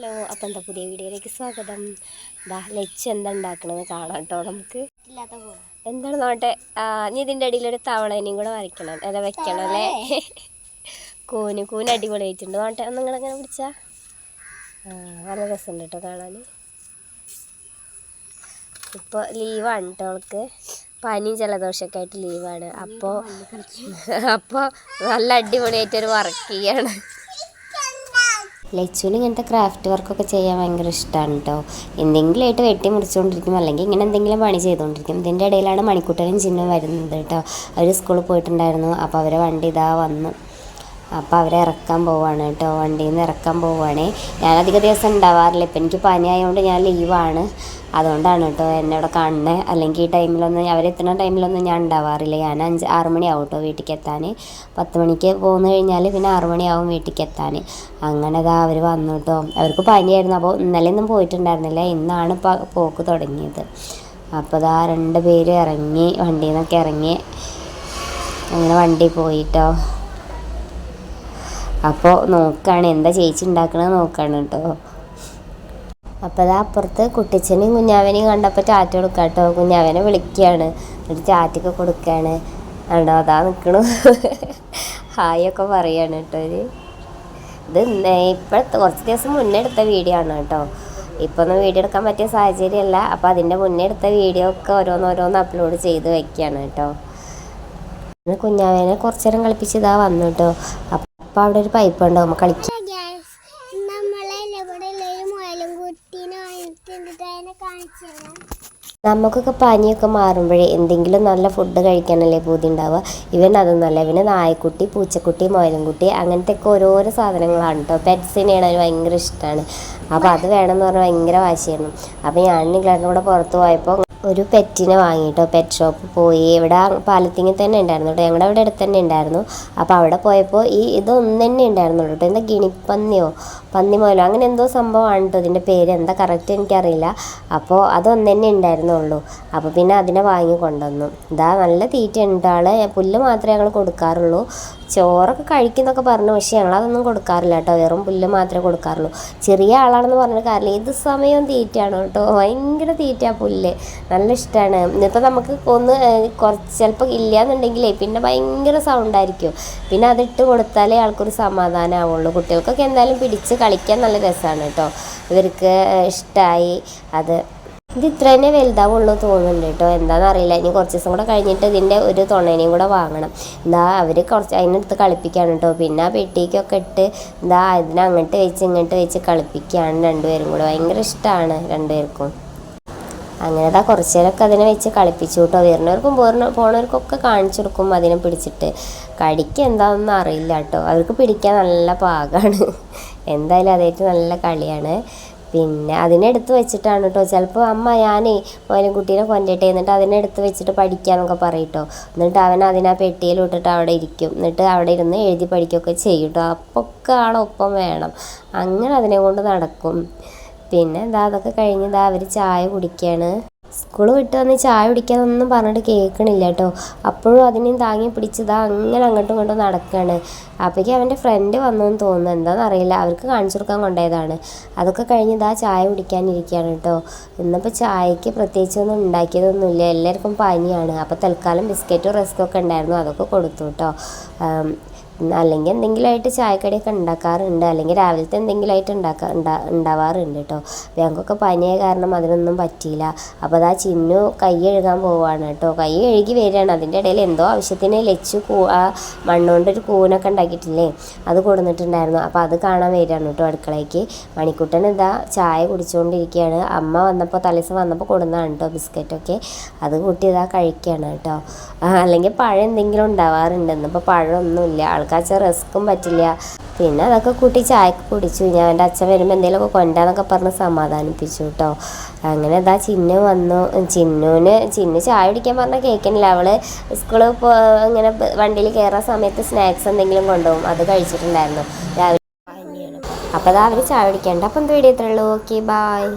Hello അപ്പം എന്താ പുതിയ വീഡിയോയിലേക്ക് സ്വാഗതം. ദാ ലച്ച് എന്താ ഉണ്ടാക്കണമെന്ന് കാണാം കേട്ടോ നമുക്ക്. എന്താണ് നോട്ടെ? നീ ഇനി ഇതിന്റെ അടിയിൽ ഒരു തവളേനെയും കൂടെ വരയ്ക്കണം. അല്ല വെക്കണം അല്ലേ? കൂന് കൂന് അടിപൊളിയായിട്ടുണ്ട് നോട്ടെ. ഒന്ന് നിങ്ങളെങ്ങനെ പിടിച്ചാ. നല്ല രസമുണ്ട് കേട്ടോ കാണാൻ ഇപ്പോൾ ലീവാണ് കേട്ടോ അവൾക്ക്. പനിയും ജലദോഷമൊക്കെ ആയിട്ട് ലീവാണ്. അപ്പോൾ അപ്പോൾ നല്ല അടിപൊളിയായിട്ടൊരു വർക്ക് ചെയ്യാണ്. ലച്ചുവിന് ഇങ്ങനത്തെ ക്രാഫ്റ്റ് വർക്കൊക്കെ ചെയ്യാൻ ഭയങ്കര ഇഷ്ടമാണ് കേട്ടോ എന്തെങ്കിലുമായിട്ട് വെട്ടി മുറിച്ചുകൊണ്ടിരിക്കും അല്ലെങ്കിൽ ഇങ്ങനെ എന്തെങ്കിലും പണി ചെയ്തുകൊണ്ടിരിക്കും ഇതിന്റെ ഇടയിലാണ് മണിക്കുട്ടനും ചിഹ്നം വരുന്നത് കേട്ടോ അവർ സ്കൂളിൽ പോയിട്ടുണ്ടായിരുന്നു. അപ്പോൾ അവരെ വണ്ടി ഇതാ വന്നു. അപ്പോൾ അവരെ ഇറക്കാൻ പോവാണ് കേട്ടോ. വണ്ടിയിൽ നിന്ന് ഇറക്കാൻ പോവാണ്. ഞാൻ അധിക ദിവസം ഉണ്ടാവാറില്ല. ഇപ്പം എനിക്ക് പനി ആയതുകൊണ്ട് ഞാൻ ലീവാണ് അതുകൊണ്ടാണ് കേട്ടോ എന്നെ ഇവിടെ കാണുന്നത് അല്ലെങ്കിൽ ഈ ടൈമിലൊന്നും അവരെത്തുന്ന ടൈമിലൊന്നും ഞാൻ ഉണ്ടാവാറില്ല. ഞാൻ അഞ്ച് ആറ് മണിയാവും കേട്ടോ വീട്ടിലേക്ക് എത്താൻ പത്ത് മണിക്ക് പോന്നു കഴിഞ്ഞാൽ പിന്നെ ആറ് മണിയാവും വീട്ടിലേക്ക് എത്താൻ അങ്ങനെ ഇതാ അവർ വന്നു കേട്ടോ. അവർക്ക് പനിയായിരുന്നു. അപ്പോൾ ഇന്നലെ ഒന്നും പോയിട്ടുണ്ടായിരുന്നില്ല. ഇന്നാണ് പോക്ക് തുടങ്ങിയത്. അപ്പോൾ ഇതാ രണ്ട് പേര് ഇറങ്ങി വണ്ടിയിൽ നിന്നൊക്കെ ഇറങ്ങി അങ്ങനെ വണ്ടി പോയിട്ടോ അപ്പോൾ നോക്കുകയാണ് എന്താ ചേച്ചി ഉണ്ടാക്കണത് നോക്കുകയാണ് കേട്ടോ അപ്പോൾ അത് അപ്പുറത്ത് കുട്ടിച്ചനെയും കുഞ്ഞാവനെയും കണ്ടപ്പോൾ ചാറ്റ് കൊടുക്കാം കേട്ടോ കുഞ്ഞാവനെ വിളിക്കുകയാണ് എന്നിട്ട് ചാറ്റൊക്കെ കൊടുക്കുകയാണ് ആണോ അതാ നിൽക്കണു ഹായ് ഒക്കെ പറയാണ് കേട്ടോ ഇത് ഇത് ഇപ്പോഴത്തെ കുറച്ച് ദിവസം മുന്നേ എടുത്ത വീഡിയോ ആണ് കേട്ടോ ഇപ്പോൾ ഒന്നും വീഡിയോ എടുക്കാൻ പറ്റിയ സാഹചര്യമല്ല അപ്പോൾ അതിന്റെ മുന്നേ എടുത്ത വീഡിയോ ഒക്കെ ഓരോന്നോരോന്ന് അപ്ലോഡ് ചെയ്ത് വെക്കുകയാണ് കേട്ടോ കുഞ്ഞാവേനെ കുറച്ച് നേരം കളിപ്പിച്ച് ഇതാ വന്നു കേട്ടോ അപ്പോൾ അവിടെ ഒരു പൈപ്പ് ഉണ്ടാവും കളിക്കാൻ കളിക്കാം നമുക്കൊക്കെ പനിയൊക്കെ മാറുമ്പോഴേ എന്തെങ്കിലും നല്ല ഫുഡ് കഴിക്കാനല്ലേ പൂതി ഉണ്ടാവുക. ഇവൻ അതൊന്നുമല്ല ഇവന് നായക്കുട്ടി പൂച്ചക്കുട്ടി മുയലുംകുട്ടി അങ്ങനത്തെ ഒക്കെ ഓരോരോ സാധനങ്ങളാണ് കേട്ടോ പെറ്റ്സിനെയാണ് അവന് ഭയങ്കര ഇഷ്ടമാണ് അപ്പോൾ അത് വേണമെന്ന് പറഞ്ഞാൽ ഭയങ്കര വാശിയായിരുന്നു അപ്പോൾ ഞാൻ നിങ്ങളുടെ കൂടെ പുറത്ത് പോയപ്പോൾ ഒരു പെറ്റിനെ വാങ്ങിയിട്ടോ പെറ്റ് ഷോപ്പ് പോയി. ഇവിടെ പാലത്തിങ്ങി തന്നെ ഉണ്ടായിരുന്നു കേട്ടോ. ഞങ്ങളുടെ അവിടെ അടുത്ത് തന്നെ ഉണ്ടായിരുന്നു. അപ്പോൾ അവിടെ പോയപ്പോൾ ഈ ഇതൊന്നും തന്നെ ഉണ്ടായിരുന്നുള്ളൂ കേട്ടോ. എന്താ ഗിണിപ്പന്നിയോ പന്നി മുതലോ അങ്ങനെ എന്തോ സംഭവമാണ് കേട്ടോ ഇതിന്റെ പേര്. എന്താ കറക്റ്റ് എനിക്കറിയില്ല. അപ്പോൾ അതൊന്നു തന്നെ ഉണ്ടായിരുന്നുള്ളൂ. അപ്പോൾ പിന്നെ അതിനെ വാങ്ങി കൊണ്ടുവന്നു. ഇതാ നല്ല തീറ്റ ഉണ്ട് ആൾ. പുല്ല് മാത്രമേ ഞങ്ങൾ കൊടുക്കാറുള്ളൂ. ചോറൊക്കെ കഴിക്കുന്നൊക്കെ പറഞ്ഞു. പക്ഷേ ഞങ്ങളതൊന്നും കൊടുക്കാറില്ല കേട്ടോ വെറും പുല്ല് മാത്രമേ കൊടുക്കാറുള്ളൂ. ചെറിയ ആളാണെന്ന് പറഞ്ഞ കാരണം ഏത് സമയവും തീറ്റയാണ് കേട്ടോ ഭയങ്കര തീറ്റ പുല്ല്. നല്ല ഇഷ്ടമാണ് ഇന്നിപ്പോൾ നമുക്ക് ഒന്ന് കുറച്ച് ചിലപ്പോൾ ഇല്ലയെന്നുണ്ടെങ്കിലേ പിന്നെ ഭയങ്കര സൗണ്ടായിരിക്കും പിന്നെ അതിട്ട് കൊടുത്താലേ ആൾക്കൊരു സമാധാനമാവുള്ളൂ കുട്ടികൾക്കൊക്കെ എന്തായാലും പിടിച്ച് കളിക്കാൻ നല്ല രസമാണ് കേട്ടോ ഇവർക്ക് ഇഷ്ടമായി അത് ഇത് ഇത്ര തന്നെ വലുതാവുള്ളൂ തോന്നുന്നുണ്ട് കേട്ടോ എന്താണെന്ന് അറിയില്ല ഇനി കുറച്ച് ദിവസം കൂടെ കഴിഞ്ഞിട്ട് ഇതിന്റെ ഒരു തുണേനെയും കൂടെ വാങ്ങണം. എന്താ അവർ കുറച്ച് അതിനടുത്ത് കളിപ്പിക്കുകയാണ് കേട്ടോ പിന്നെ ആ പെട്ടിക്കൊക്കെ ഇട്ട് എന്താ ഇതിനെ അങ്ങോട്ട് വെച്ച് ഇങ്ങോട്ട് വെച്ച് കളിപ്പിക്കുകയാണ് രണ്ടുപേരും കൂടെ. ഭയങ്കര ഇഷ്ടമാണ് രണ്ടുപേർക്കും. അങ്ങനെ ദാ കുറച്ച് നേരമൊക്കെ അതിനെ വെച്ച് കളിപ്പിച്ചു കേട്ടോ വരുന്നവർക്കും പോരുന്ന പോണവർക്കൊക്കെ കാണിച്ചു കൊടുക്കും അതിനെ പിടിച്ചിട്ട്. കടിക്ക് എന്താണെന്ന് അറിയില്ല കേട്ടോ അവർക്ക് പിടിക്കാൻ നല്ല പാകമാണ് എന്തായാലും അതായിട്ട് നല്ല കളിയാണ്. പിന്നെ അതിനെടുത്ത് വെച്ചിട്ടാണ് കേട്ടോ ചിലപ്പോൾ അമ്മ ഞാനേ കുട്ടീനെ കൊണ്ടിട്ട് എന്നിട്ട് അതിനെടുത്ത് വെച്ചിട്ട് പഠിക്കാന്നൊക്കെ പറയും കേട്ടോ എന്നിട്ട് അവൻ അതിനാ പെട്ടിയിൽ ഇട്ടിട്ട് അവിടെ ഇരിക്കും. എന്നിട്ട് അവിടെ ഇരുന്ന് എഴുതി പഠിക്കുകയൊക്കെ ചെയ്യും കേട്ടോ അപ്പൊക്കെ ആളൊപ്പം വേണം. അങ്ങനെ അതിനെ കൊണ്ട് നടക്കും. പിന്നെ എന്താ അതൊക്കെ കഴിഞ്ഞ് ഇതാ അവർ ചായ കുടിക്കുകയാണ് സ്കൂൾ വിട്ട് വന്ന് ചായ കുടിക്കാനൊന്നും പറഞ്ഞിട്ട് കേൾക്കണില്ല കേട്ടോ അപ്പോഴും അതിനെയും താങ്ങി പിടിച്ചതാ അങ്ങനെ അങ്ങോട്ടും ഇങ്ങോട്ടും നടക്കുകയാണ് അപ്പോഴേക്കും അവന്റെ ഫ്രണ്ട് വന്നു എന്ന് തോന്നുന്നു. എന്താണെന്ന് അറിയില്ല അവർക്ക് കാണിച്ചു കൊടുക്കാൻ കൊണ്ടുപോയതാണ്. അതൊക്കെ കഴിഞ്ഞ് ഇതാ ചായ കുടിക്കാനിരിക്കുകയാണ് കേട്ടോ ഇന്നിപ്പോൾ ചായക്ക് പ്രത്യേകിച്ചൊന്നും ഉണ്ടാക്കിയതൊന്നുമില്ല. എല്ലാവർക്കും പനിയാണ്. അപ്പോൾ തൽക്കാലം ബിസ്ക്കറ്റും റസ്ക്കും ഒക്കെ ഉണ്ടായിരുന്നു. അതൊക്കെ കൊടുത്തു കേട്ടോ അല്ലെങ്കിൽ എന്തെങ്കിലുമായിട്ട് ചായക്കടിയൊക്കെ ഉണ്ടാക്കാറുണ്ട്. അല്ലെങ്കിൽ രാവിലത്തെ എന്തെങ്കിലുമായിട്ട് ഉണ്ടാക്കാ ഉണ്ടാ ഉണ്ടാവാറുണ്ട് കേട്ടോ. ഞങ്ങൾക്കൊക്കെ പനിയായ കാരണം അതിനൊന്നും പറ്റിയില്ല. അപ്പോൾ അതാ ചിന്നു കൈ കഴുകാൻ പോവാണ് കേട്ടോ. കൈ കഴുകി വരികയാണ്. അതിന്റെ ഇടയിൽ എന്തോ ആവശ്യത്തിന് ലച്ചു കൂ ആ മണ്ണുകൊണ്ടൊരു കൂനൊക്കെ ഉണ്ടാക്കിയിട്ടില്ലേ? അത് കൊടുത്തിട്ടുണ്ടായിരുന്നു അപ്പോൾ അത് കാണാൻ വരികയാണ് കേട്ടോ അടുക്കളയ്ക്ക്. മണിക്കുട്ടൻ ഇതാ ചായ കുടിച്ചുകൊണ്ടിരിക്കുകയാണ്. അമ്മ വന്നപ്പോൾ തലേസം വന്നപ്പോൾ കൊടുന്നതാണ് കേട്ടോ ബിസ്ക്കറ്റൊക്കെ. അത് കൂട്ടി ഇതാ കഴിക്കുകയാണ് കേട്ടോ. അല്ലെങ്കിൽ പഴം എന്തെങ്കിലും ഉണ്ടാവാറുണ്ട്. ഇന്നിപ്പോൾ പഴമൊന്നുമില്ല. ആൾക്കാച്ച റിസ്ക്കും പറ്റില്ല. പിന്നെ അതൊക്കെ കൂട്ടി ചായക്ക് കുടിച്ചു. ഞാൻ എന്റെ അച്ഛൻ വരുമ്പോൾ എന്തെങ്കിലുമൊക്കെ കൊണ്ടാന്നൊക്കെ പറഞ്ഞ് സമാധാനിപ്പിച്ചു കേട്ടോ അങ്ങനെ ഇതാ ചിന്നു വന്നു. ചിന്നുവിന് ചിന്നു ചായ കുടിക്കാൻ പറഞ്ഞാൽ കേൾക്കണില്ല. അവൾ സ്കൂളിൽ പോ ഇങ്ങനെ വണ്ടിയിൽ കയറുന്ന സമയത്ത് സ്നാക്സ് എന്തെങ്കിലും കൊണ്ടുപോകും. അത് കഴിച്ചിട്ടുണ്ടായിരുന്നു. രാവിലെ അപ്പോൾ അതാ അവർ ചായ കുടിക്കണ്ട. അപ്പം എന്ത് വീഡിയോ ഇത്രയുള്ളൂ ഓക്കെ ബായ്